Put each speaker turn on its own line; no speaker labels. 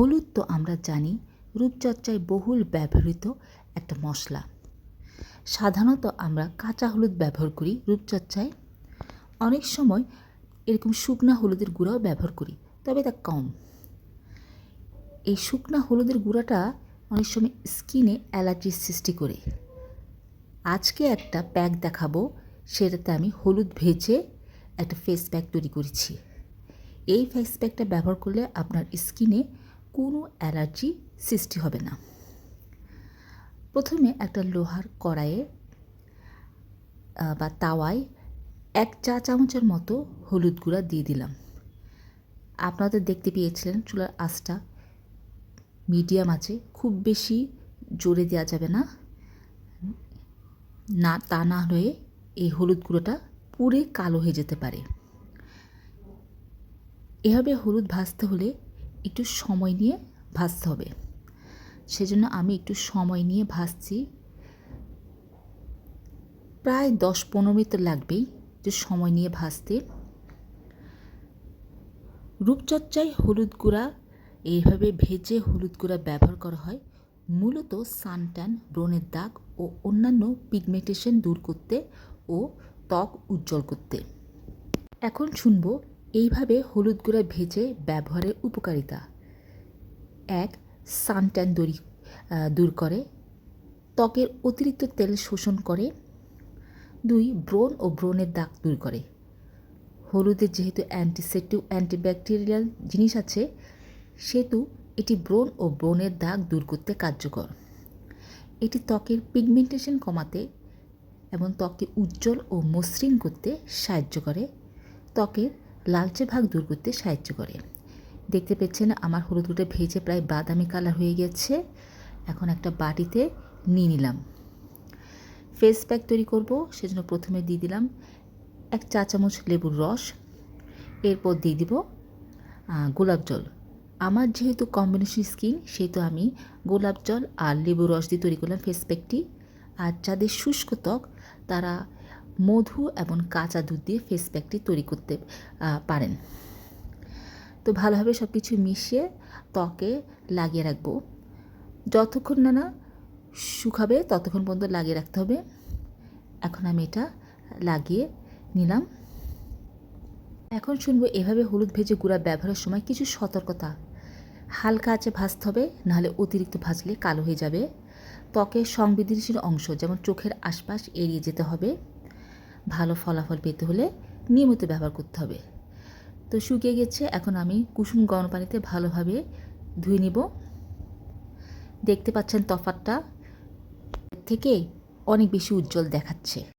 হলুদ তো আমরা জানি, রূপচর্চায় বহুল ব্যবহৃত একটা মশলা। সাধারণত আমরা কাঁচা হলুদ ব্যবহার করি রূপচর্চায়। অনেক সময় এরকম শুকনা হলুদের গুঁড়াও ব্যবহার করি, তবে তা কম। এই শুকনা হলুদের গুঁড়াটা অনেক সময় স্কিনে অ্যালার্জির সৃষ্টি করে। আজকে একটা প্যাক দেখাবো, সেটাতে আমি হলুদ ভেজে একটা ফেস প্যাক তৈরি করেছি। এই ফেস প্যাকটা ব্যবহার করলে আপনার স্কিনে কোনো অ্যালার্জি সৃষ্টি হবে না। প্রথমে একটা লোহার কড়াইয়ে বা তাওয়ায় এক চা চামচের মতো হলুদ গুঁড়া দিয়ে দিলাম। আপনারা তো দেখতে পেয়েছিলেন চুলার আঁচটা মিডিয়াম আছে, খুব বেশি জোরে দেওয়া যাবে না। না, তা না হয়ে এই হলুদ গুঁড়োটা পুড়ে কালো হয়ে যেতে পারে। এভাবে হলুদ ভাজতে হলে একটু সময় নিয়ে ভাজতে হবে। সেজন্য আমি একটু সময় নিয়ে ভাজছি। প্রায় দশ পনেরো মিনিট লাগবেই একটু সময় নিয়ে ভাজতে। রূপচর্চায় হলুদ গুঁড়া, এইভাবে ভেজে হলুদ গুঁড়া ব্যবহার করা হয়। মূলত সানট্যান, ব্রণের দাগ ও অন্যান্য পিগমেন্টেশন দূর করতে ও ত্বক উজ্জ্বল করতে। এখন শুনব এইভাবে হলুদ গুঁড়া ভেজে ব্যবহারের উপকারিতা। এক, সানট্যান দূরি দূর করে। ত্বকের অতিরিক্ত তেল শোষণ করে। দুই, ব্রণ ও ব্রণের দাগ দূর করে। হলুদের যেহেতু অ্যান্টিসেপ্টিভ অ্যান্টিব্যাকটেরিয়াল জিনিস আছে, সেহেতু এটি ব্রণ ও ব্রণের দাগ দূর করতে কার্যকর। এটি ত্বকের পিগমেন্টেশন কমাতে এবং ত্বককে উজ্জ্বল ও মসৃণ করতে সাহায্য করে। ত্বকের লালচে ভাগ দূর করতে সাহায্য করে। দেখতে পেয়েছেন আমার হলুদ গুঁড়ো ভেজে প্রায় বাদামি কালার হয়ে গেছে। এখন একটা বাটিতে নিয়ে নিলাম। ফেস প্যাক তৈরি করব, সেজন্য প্রথমে দিয়ে দিলাম এক চা চামচ লেবুর রস। এরপর দিয়ে দিব গোলাপ জল। আমার যেহেতু কম্বিনেশন স্কিন সেহেতু আমি গোলাপ জল আর লেবু রস দিয়ে তৈরি করলাম ফেস প্যাকটি আর যাদের শুষ্ক ত্বক, তারা মধু এবং কাঁচা দুধ দিয়ে ফেস প্যাকটি তৈরি করতে পারেন। তো ভালোভাবে সব কিছু মিশিয়ে ত্বকে লাগিয়ে রাখব। যতক্ষণ না না, শুকাবে, ততক্ষণ পর্যন্ত লাগিয়ে রাখতে হবে। এখন আমি এটা লাগিয়ে নিলাম। এখন শুনব এভাবে হলুদ ভেজে গুঁড়া ব্যবহারের সময় কিছু সতর্কতা। হালকা আঁচে ভাজতে হবে, নাহলে অতিরিক্ত ভাজলে কালো হয়ে যাবে। ত্বকের সংবেদনশীল অংশ, যেমন চোখের আশপাশ এড়িয়ে যেতে হবে। ভালো ফলাফল পেতে হলে নিয়মিত ব্যবহার করতে হবে। তো শুকিয়ে গেছে, এখন আমি কুসুম গরম পানিতে ভালোভাবে ধুয়ে নিব। দেখতে পাচ্ছেন তফাতটা থেকে অনেক বেশি উজ্জ্বল দেখাচ্ছে।